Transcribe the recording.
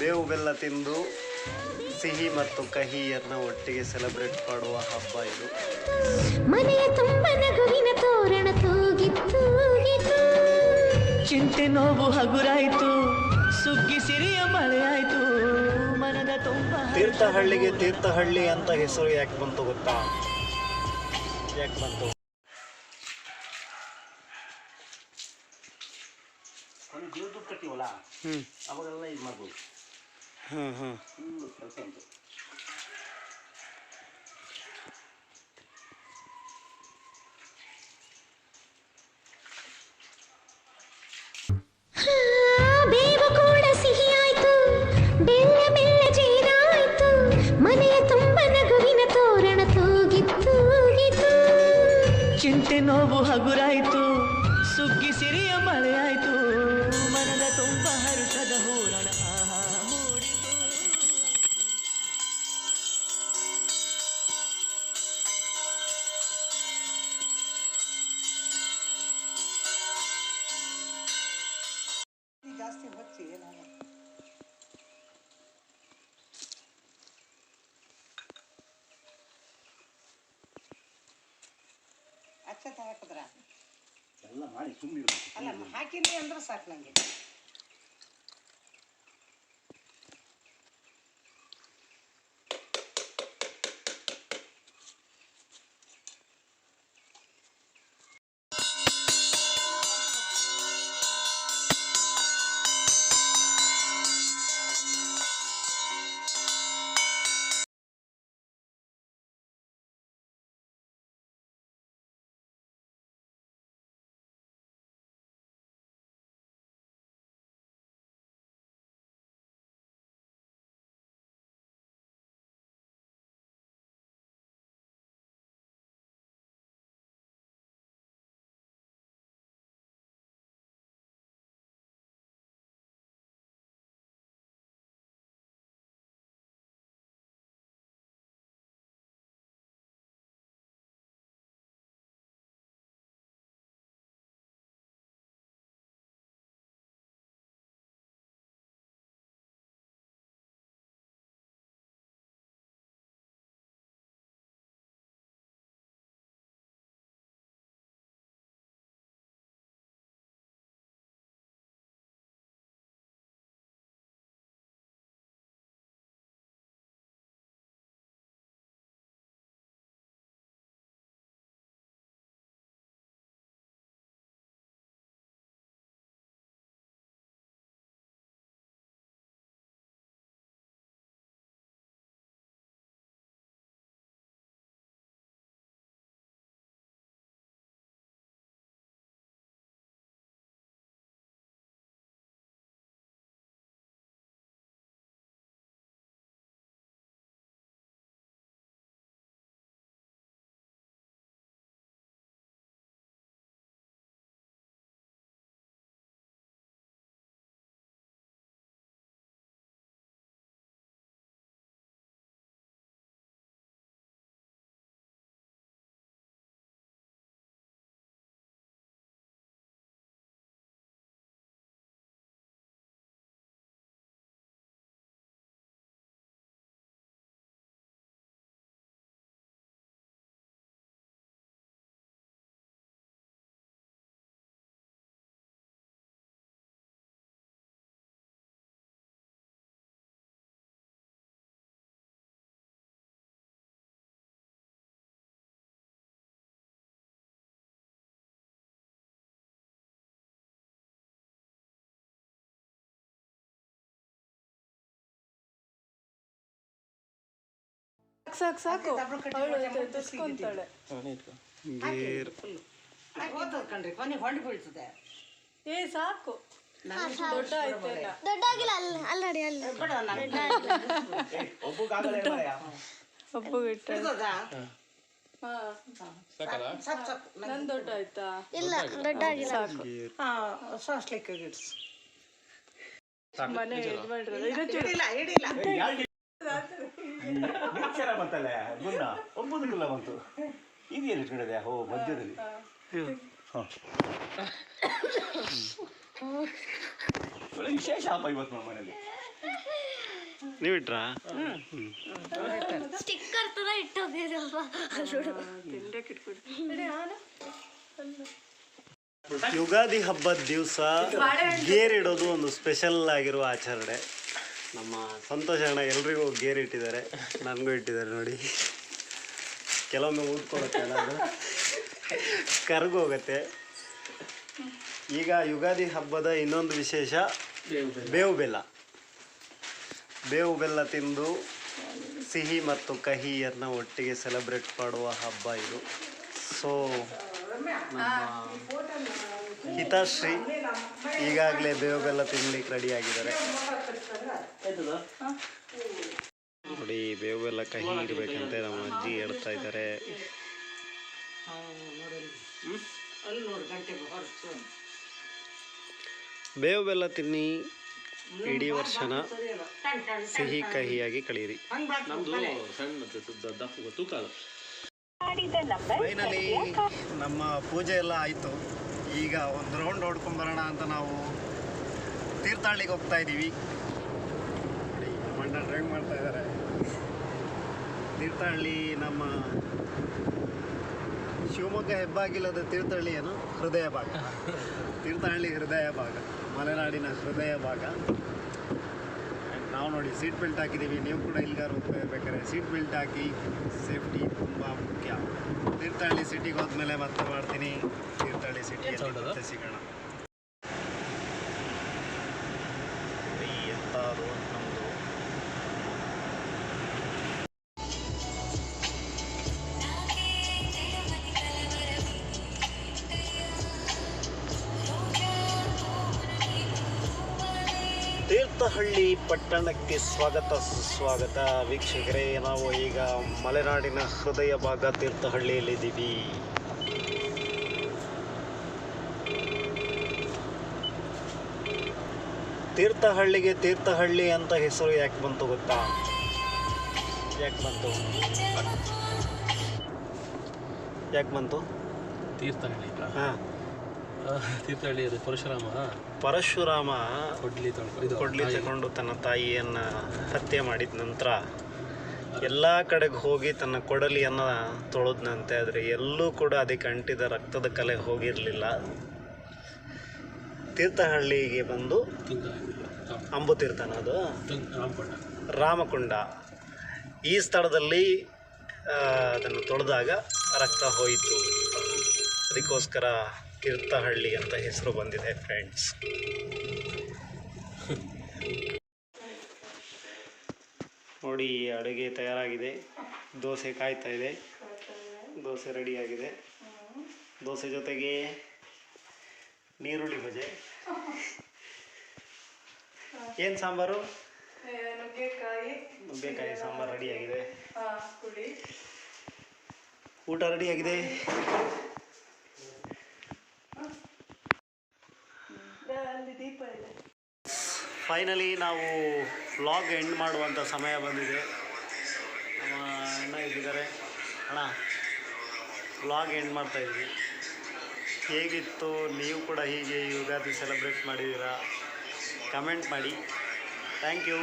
ಬೇವು ಬೆಲ್ಲ ತಿಂದು ಸಿಹಿ ಮತ್ತು ಕಹಿಯನ್ನು ಒಟ್ಟಿಗೆ ಸೆಲೆಬ್ರೇಟ್ ಮಾಡುವ ಹಬ್ಬ ಇದು. ಮನೆಯ ತುಂಬ ನಗುವಿನ ತೋರಣ ತೂಗಿತ್ತು ಚಿಂತೆ ನೋವು ಹಗುರಾಯಿತು ಸುಗ್ಗಿ ಸಿರಿಯ ಮಳೆಯಾಯ್ತು ಮನದ ತುಂಬ ತೀರ್ಥಹಳ್ಳಿಗೆ ತೀರ್ಥಹಳ್ಳಿ ಅಂತ ಹೆಸರು ಯಾಕೆ ಬಂತು ಗೊತ್ತಾ? ಯಾಕೆ ಬಂತು? ದುಡ್ಡು ಹ್ಮ್ ಹ್ಮ್ ಫುಲ್ಲು ಕೆಲಸ ಉಂಟು ಆ, ಬೇವು ಅಚ್ಚ ಹಾಕಿದ್ರ? ಎಲ್ಲ ಮಾಡಿ ಸುಮ್ಮನೆ ಅಲ್ಲ ಹಾಕಿನಿ ಅಂದ್ರೆ ಸಾಕು ನಂಗೆ. ಸಾಕು ಸಾಕು. ಅವಳು ಗೇರ್ ಕಣ್ರಿ ಕೊನೆಗೆ ಹೊಂಡಿ ಬೀಳ್ತದೆ. ಏ ಸಾಕು. ದೊಡ್ಡ ದೊಡ್ಡಾಗಿಲ್ಲ ಅಲ್ಲ. ಅಲ್ಲ. ಒಬ್ಬಗಿಟ್ಟ ಸಾಕು ಸಾಕು ನನ್ ದೊಡ್ಡ ಆಯ್ತಾ? ಇಲ್ಲ ಸಾಕು. ಹಾಂ ಸಾಸ್ಲಿಕ್ಕೆ ಗಿಡ್ಸ್ ಮನೆ ಇಡ್ಬೇಡ್ರಿ ಮಾಡ್ರಲ್ಲ ಮಿಕ್ಸರ ಬಂತಲ್ಲ? ಗುಣ ಒಂಬತ್ತು ಗುಲ್ಲ ಬಂತು. ಇದು ಎಲ್ಲಿ ಇಟ್ಕೊಂಡಿದೆ ಓ ಮಧ್ಯದಲ್ಲಿ. ಹ. ಒಳ್ಳೆ ವಿಶೇಷ ಹಬ್ಬ ಇವತ್ತು ನಮ್ಮ ಮನೇಲಿ. ನೀವು ಇಟ್ರಾ ಸ್ಟಿಕ್ಕರ್ ತರ ಇಟ್ಬಿಡಿ ಯುಗಾದಿ ಹಬ್ಬದ ದಿವಸ ಗೇರಿಡೋದು ಒಂದು ಸ್ಪೆಷಲ್ ಆಗಿರುವ ಆಚರಣೆ. ನಮ್ಮ ಸಂತೋಷ ಅಣ್ಣ ಎಲ್ರಿಗೂ ಗೇರ್ ಇಟ್ಟಿದ್ದಾರೆ, ನನಗೂ ಇಟ್ಟಿದ್ದಾರೆ ನೋಡಿ. ಕೆಲವೊಮ್ಮೆ ಊದ್ಕೊಳ್ಳುತ್ತೆ ಅದು. ಕರ್ಗೋಗತ್ತೆ ಈಗ ಯುಗಾದಿ ಹಬ್ಬದ ಇನ್ನೊಂದು ವಿಶೇಷ, ಬೇವು ಬೆಲ್ಲ. ಬೇವು ಬೆಲ್ಲ ತಿಂದು ಸಿಹಿ ಮತ್ತು ಕಹಿಯನ್ನು ಒಟ್ಟಿಗೆ ಸೆಲೆಬ್ರೇಟ್ ಮಾಡುವ ಹಬ್ಬ ಇದು. ಸೊ ನಮ್ಮ ಹಿತಾಶ್ರೀ ಈಗಾಗಲೇ ಬೇವು ಬೆಲ್ಲ ತಿನ್ಲಿಕ್ಕೆ ರೆಡಿ ಆಗಿದ್ದಾರೆ ನೋಡಿ ಬೇವು ಬೆಲ್ಲ ಕಹಿ ಇರಬೇಕಂತೆ ನಮ್ಮ ಅಜ್ಜಿ ಹೇಳ್ತಾ ಇದ್ದಾರೆ. ಬೇವು ಬೆಲ್ಲ ತಿನ್ನಿ ಇಡೀ ವರ್ಷನ ಸಿಹಿ ಕಹಿಯಾಗಿ ಕಳೀರಿ. ಹಂಗ್ ಫೈನಲಿ ನಮ್ಮ ಪೂಜೆ ಎಲ್ಲ ಆಯಿತು. ಈಗ ಒಂದು ರೌಂಡ್ ಹೊಡ್ಕೊಂಬರೋಣ ಅಂತ ನಾವು ತೀರ್ಥಹಳ್ಳಿಗೆ ಹೋಗ್ತಾ ಇದ್ದೀವಿ ಮಂಡ ಡ್ರೈವ್ ಮಾಡ್ತಾ ಇದ್ದಾರೆ ತೀರ್ಥಹಳ್ಳಿ ನಮ್ಮ ಶಿವಮೊಗ್ಗ ಹೆಬ್ಬಾಗಿಲದ ತೀರ್ಥಹಳ್ಳಿ ಏನು? ಹೃದಯ ಭಾಗ. ತೀರ್ಥಹಳ್ಳಿ ಹೃದಯ ಭಾಗ. ಮಲೆನಾಡಿನ ಹೃದಯ ಭಾಗ. ನಾವು ನೋಡಿ ಸೀಟ್ ಬೆಲ್ಟ್ ಹಾಕಿದ್ದೀವಿ ನೀವು ಕೂಡ ಇಲ್ಲಿಗಾರು ಇರ್ಬೇಕಾದ್ರೆ ಸೀಟ್ ಬೆಲ್ಟ್ ಹಾಕಿ ಸೇಫ್ಟಿ ಸಿಟಿಗೆ ಹೋದ್ಮೇಲೆ ಮತ್ತೆ ಮಾಡ್ತೀನಿ ತೀರ್ಥಹಳ್ಳಿ ಸಿಟಿ ಸಿಗೋಣ ತೀರ್ಥಹಳ್ಳಿ ಪಟ್ಟಣಕ್ಕೆ ಸ್ವಾಗತ ಸುಸ್ವಾಗತ. ವೀಕ್ಷಕರೇ ನಾವು ಈಗ ಮಲೆನಾಡಿನ ಹೃದಯ ಭಾಗ ತೀರ್ಥಹಳ್ಳಿಯಲ್ಲಿದ್ದೀವಿ. ತೀರ್ಥಹಳ್ಳಿಗೆ ತೀರ್ಥಹಳ್ಳಿ ಅಂತ ಹೆಸರು ಯಾಕೆ ಬಂತು ಗೊತ್ತಾ? ಯಾಕೆ ಬಂತು? ಯಾಕೆ ಬಂತು? ತೀರ್ಥಹಳ್ಳಿ. ಹಾಂ. ತೀರ್ಥಹಳ್ಳಿ ಅದು ಪರಶುರಾಮ. ಪರಶುರಾಮ ಕೊಡ್ಲಿ ಕೊಡ್ಲಿ ತಗೊಂಡು ತನ್ನ ತಾಯಿಯನ್ನ ಹತ್ಯೆ ಮಾಡಿದ ನಂತರ ಎಲ್ಲ ಕಡೆಗೆ ಹೋಗಿ ತನ್ನ ಕೊಡಲಿಯನ್ನು ತೊಳೆದ್ನಂತೆ. ಆದರೆ ಎಲ್ಲೂ ಕೂಡ ಅದಕ್ಕೆ ಅಂಟಿದ ರಕ್ತದ ಕಲೆ ಹೋಗಿರಲಿಲ್ಲ. ತೀರ್ಥಹಳ್ಳಿಗೆ ಬಂದು ಅಂಬು ತೀರ್ಥನ ಅಂಬುತೀರ್ಥನ ಅದು. ರಾಮಕೊಂಡ. ಈ ಸ್ಥಳದಲ್ಲಿ ಅದನ್ನು ತೊಳೆದಾಗ ರಕ್ತ ಹೋಯಿತು. ಅದಕ್ಕೋಸ್ಕರ ತೀರ್ಥಹಳ್ಳಿ ಅಂತ ಹೆಸರು ಬಂದಿದೆ ಫ್ರೆಂಡ್ಸ್ ನೋಡಿ ಅಡುಗೆ ತಯಾರಾಗಿದೆ. ದೋಸೆ ಕಾಯ್ತಾ ಇದೆ. ದೋಸೆ ರೆಡಿಯಾಗಿದೆ ದೋಸೆ ಜೊತೆಗೆ ನೀರುಳ್ಳಿ ಭಜೆ. ಏನು ಸಾಂಬಾರು? ನುಗ್ಗೆಕಾಯಿ. ನುಗ್ಗೆಕಾಯಿ ಸಾಂಬಾರು ರೆಡಿಯಾಗಿದೆ ಊಟ ರೆಡಿಯಾಗಿದೆ ಅಲ್ಲಿ ದೀಪ ಇದೆ ಫೈನಲಿ ನಾವು ವ್ಲಾಗ್ ಎಂಡ್ ಮಾಡುವಂಥ ಸಮಯ ಬಂದಿದೆ. ಅಣ್ಣ ಇದ್ದಿದ್ದಾರೆ ಅಣ್ಣ ವ್ಲಾಗ್ ಎಂಡ್ ಮಾಡ್ತಾ ಇದ್ವಿ ಹೇಗಿತ್ತು? ನೀವು ಕೂಡ ಹೀಗೆ ಯುಗಾದಿ ಸೆಲೆಬ್ರೇಟ್ ಮಾಡಿದ್ದೀರಾ? ಕಮೆಂಟ್ ಮಾಡಿ. Thank you